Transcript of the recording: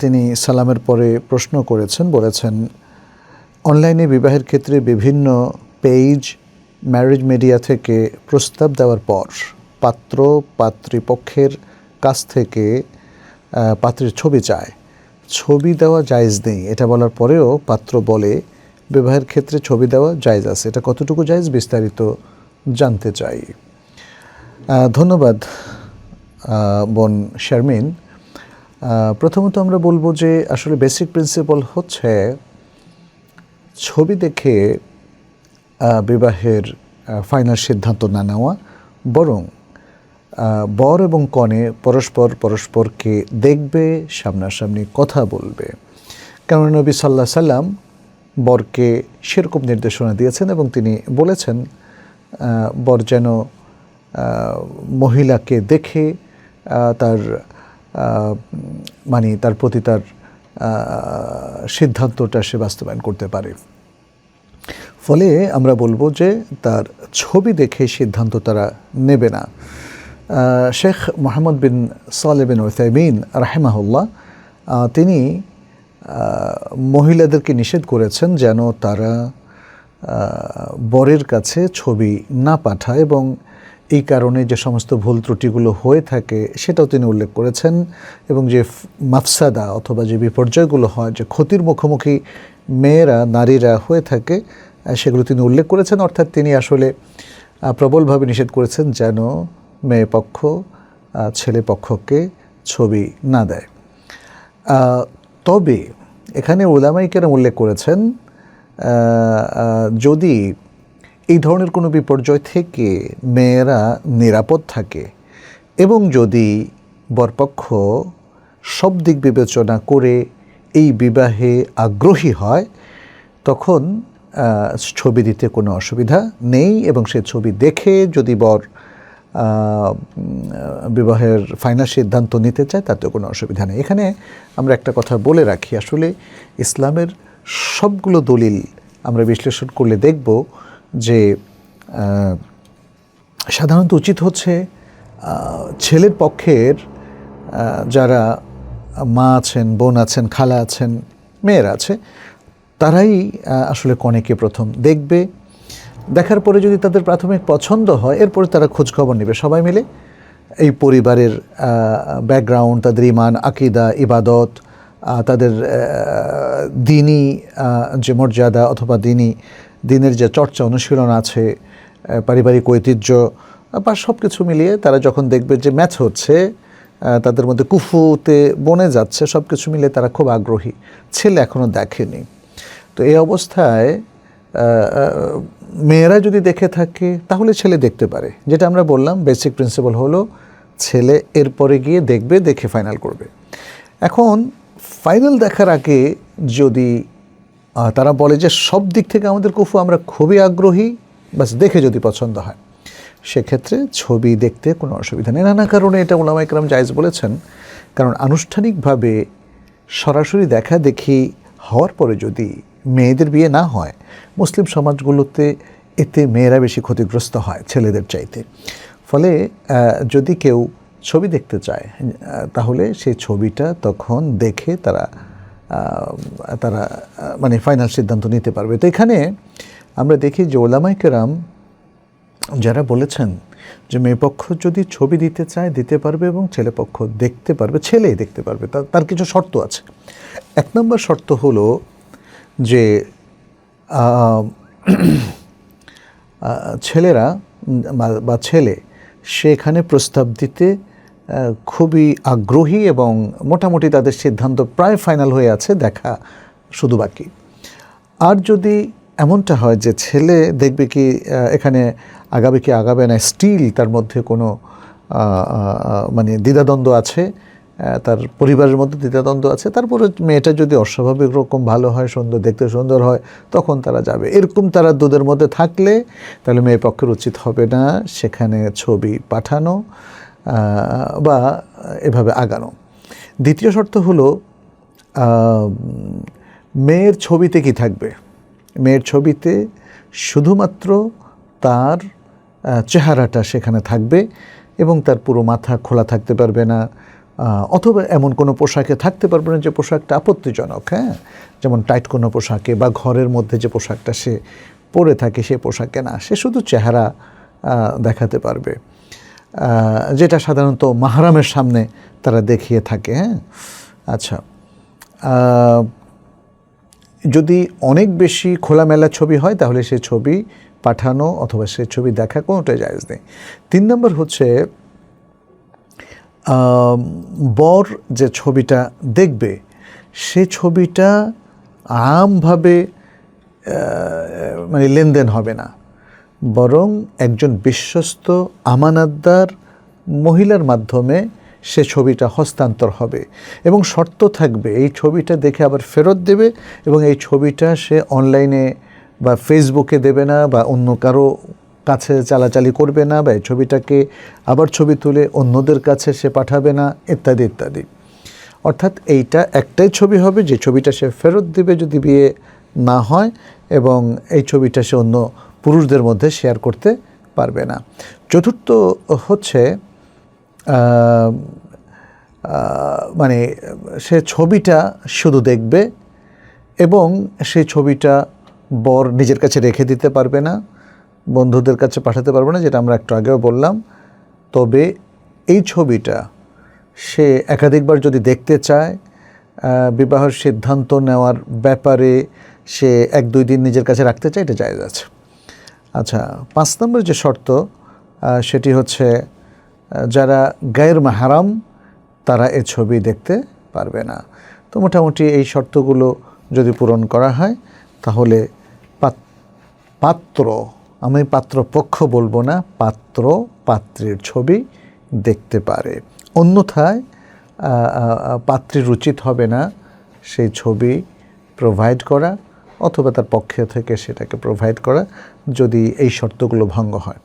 তিনি সালামের পরে প্রশ্ন করেছেন, বলেছেন, অনলাইনে বিবাহের ক্ষেত্রে বিভিন্ন পেজ ম্যারেজ মিডিয়া থেকে প্রস্তাব দেওয়ার পর পাত্র পাত্রীপক্ষের কাছ থেকে পাত্রের ছবি চায়। ছবি দেওয়া জায়েজ নেই। এটা বলার পরেও পাত্র বলে, বিবাহের ক্ষেত্রে ছবি দেওয়া জায়জ আছে। এটা কতটুকু জায়েজ বিস্তারিত জানতে চাই। ধন্যবাদ বোন শারমিন। প্রথমত আমরা বলব যে আসলে বেসিক প্রিন্সিপাল হচ্ছে ছবি দেখে বিবাহের ফাইনাল সিদ্ধান্ত না নেওয়া, বরং বর এবং কনে পরস্পর পরস্পরকে দেখবে, সামনাসামনি কথা বলবে। কেননা নবী সাল্লাহ সাল্লাম বরকে সেরকম নির্দেশনা দিয়েছেন এবং তিনি বলেছেন বর যেন মহিলাকে দেখে তার মানে তার প্রতি তার সিদ্ধান্তটা সে বাস্তবায়ন করতে পারে। ফলে আমরা বলব যে তার ছবি দেখে সিদ্ধান্ত তারা নেবে না। শেখ মোহাম্মদ বিন সালে বিন ওসাইমিন রাহেমাহুল্লাহ তিনি মহিলাদেরকে নিষেধ করেছেন যেন তারা বরের কাছে ছবি না পাঠায় এবং এই কারণে যে সমস্ত ভুল ত্রুটিগুলো হয়ে থাকে, সেটাও তিনি উল্লেখ করেছেন এবং যে মাফসাদা অথবা যে বিপর্যয়গুলো হয়, যে ক্ষতির মুখোমুখি মেয়েরা, নারীরা হয়ে থাকে সেগুলো তিনি উল্লেখ করেছেন। অর্থাৎ তিনি আসলে প্রবলভাবে নিষেধ করেছেন যেন মেয়ে পক্ষ ছেলে পক্ষকে ছবি না দেয়। তবে এখানে ওলামাই কেরাম উল্লেখ করেছেন যদি এই ধরনের কোনো বিপর্যয় থেকে মেয়েরা নিরাপদ থাকে এবং যদি বরপক্ষ সব দিক বিবেচনা করে এই বিবাহে আগ্রহী হয়, তখন ছবি দিতে কোনো অসুবিধা নেই এবং সে ছবি দেখে যদি বর বিবাহের ফাইনাল সিদ্ধান্ত নিতে চায় তাতে কোনো অসুবিধা নেই। এখানে আমরা একটা কথা বলে রাখি, আসলে ইসলামের সবগুলো দলিল আমরা বিশ্লেষণ করলে দেখব যে সাধারণত উচিত হচ্ছে ছেলের পক্ষের যারা মা আছেন বোন আছেন খালা আছেন মেয়েরা আছে তারাই আসলে কনেকে প্রথম দেখবে। দেখার পরে যদি তাদের প্রাথমিক পছন্দ হয় এরপরে তারা খোঁজখবর নেবে। সবাই মিলে এই পরিবারের ব্যাকগ্রাউন্ড তাদের ইমান আকিদা ইবাদত তাদের আহ, দিনী যে মর্যাদা অথবা দিনী দিনের যে চর্চা অনুশীলন আছে পারিবারিক ঐতিহ্য বা সব কিছু মিলিয়ে তারা যখন দেখবে যে ম্যাচ হচ্ছে তাদের মধ্যে কুফুতে বনে যাচ্ছে সব কিছু মিলে তারা খুব আগ্রহী। ছেলে এখনও দেখেনি। তো এই অবস্থায় মেয়েরা যদি দেখে থাকে, তাহলে ছেলে দেখতে পারে। যেটা আমরা বললাম বেসিক প্রিন্সিপাল হলো ছেলে এরপরে গিয়ে দেখবে, দেখে ফাইনাল করবে। এখন ফাইনাল দেখার আগে যদি তারা বলে যে সব দিক থেকে আমাদের কুফু আমরা খুবই আগ্রহী, বাস দেখে যদি পছন্দ হয়। সেক্ষেত্রে ছবি দেখতে কোনো অসুবিধা নেই। নানা কারণে এটা ওলামা ইকরাম জায়েজ বলেছেন, কারণ আনুষ্ঠানিকভাবে সরাসরি দেখা দেখি হওয়ার পরে যদি মেয়েদের বিয়ে না হয়, মুসলিম সমাজগুলোতে এতে মেয়েরা বেশি ক্ষতিগ্রস্ত হয় ছেলেদের চাইতে। ফলে যদি কেউ ছবি দেখতে চায় তাহলে সেই ছবিটা তখন দেখে তারা তারা মানে ফাইনাল সিদ্ধান্ত নিতে পারবে। তো এখানে আমরা দেখি যে ওলামাই কেরাম যারা বলেছেন যে মেয়ে পক্ষ যদি ছবি দিতে চায়, দিতে পারবে এবং ছেলে পক্ষ দেখতে পারবে, ছেলেই দেখতে পারবে, তার কিছু শর্ত আছে। এক নম্বর শর্ত হলো যে ছেলেরা বা- ছেলে সেখানে প্রস্তাব দিতে খুবই আগ্রহী এবং মোটামুটি তাদের সিদ্ধান্ত প্রায় ফাইনাল হয়ে আছে, দেখা শুধু বাকি। আর যদি এমনটা হয় যে ছেলে দেখবে কি এখানে আগাবে কি, আগাবে না স্টিল তার মধ্যে কোনো মানে দ্বিধাদ্বন্দ্ব আছে তার পরিবারের মধ্যে দ্বিধাদ্বন্দ্ব আছে, তারপরে মেয়েটা যদি অস্বাভাবিক রকম ভালো হয়, সুন্দর, দেখতে সুন্দর হয়, তখন তারা যাবে। এরকম তারা দুধের মধ্যে থাকলে তাহলে মেয়ে পক্ষের উচিত হবে না, সেখানে ছবি পাঠানো বা এভাবে আগানো। দ্বিতীয় শর্ত হলো মেয়ের ছবিতে কি থাকবে? মেয়ের ছবিতে শুধুমাত্র তার চেহারাটা সেখানে থাকবে এবং তার পুরো মাথা খোলা থাকতে পারবে না অথবা এমন কোনো পোশাকে থাকতে পারবে না যে পোশাকটা আপত্তিজনক হ্যাঁ? যেমন টাইট কোনো পোশাকে বা ঘরের মধ্যে যে পোশাকটা সে পরে থাকে সে পোশাকে না, সে শুধু চেহারা দেখাতে পারবে। যেটা সাধারণত মাহারামের সামনে তারা দেখিয়ে থাকে হ্যাঁ? আচ্ছা যদি অনেক বেশি খোলামেলা ছবি হয়, তাহলে সে ছবি পাঠানো অথবা সে ছবি দেখা কোনোটাই জায়জ নেই। তিন নম্বর হচ্ছে বর যে ছবিটা দেখবে, সে ছবিটা আমভাবে মানে লেনদেন হবে না। বরং একজন বিশ্বস্ত আমানাতদার মহিলার মাধ্যমে সে ছবিটা হস্তান্তর হবে এবং শর্ত থাকবে, এই ছবিটা দেখে আবার ফেরত দেবে এবং এই ছবিটা সে অনলাইনে বা ফেসবুকে দেবে না বা অন্য কারও কাছে চালাচালি করবে না বা এই ছবিটাকে আবার ছবি তুলে অন্যদের কাছে সে পাঠাবে না, ইত্যাদি ইত্যাদি। অর্থাৎ এইটা একটাই ছবি হবে, যে ছবিটা সে ফেরত দিবে যদি বিয়ে না হয় এবং এই ছবিটা সে অন্য পুরুষদের মধ্যে শেয়ার করতে পারবে না। চতুর্থ হচ্ছে মানে সে ছবিটা শুধু দেখবে এবং সেই ছবিটা বর নিজের কাছে রেখে দিতে পারবে না, বন্ধুদের কাছে পাঠাতে পারবে না, যেটা আমরা একটু আগেও বললাম। তবে এই ছবিটা সে একাধিকবার যদি দেখতে চায় বিবাহের সিদ্ধান্ত নেওয়ার ব্যাপারে সে এক দুই দিন নিজের কাছে রাখতে চায়, এটা জায়গা আছে। আচ্ছা পাঁচ নম্বর যে শর্ত সেটি হচ্ছে যারা গায়ের মাহারাম, তারা এ ছবি দেখতে পারবে না। তো মোটামুটি এই শর্তগুলো যদি পূরণ করা হয়, তাহলে পাত- পাত্র, আমি পাত্র পক্ষ বলব না, পাত্র, পাত্রের ছবি দেখতে পারে। অন্যথায় পাত্রীর উচিত হবে না, সেই ছবি প্রোভাইড করা। অথবা তার পক্ষে থেকে সেটাকে প্রোভাইড করা যদি এই শর্তগুলো ভঙ্গ হয়।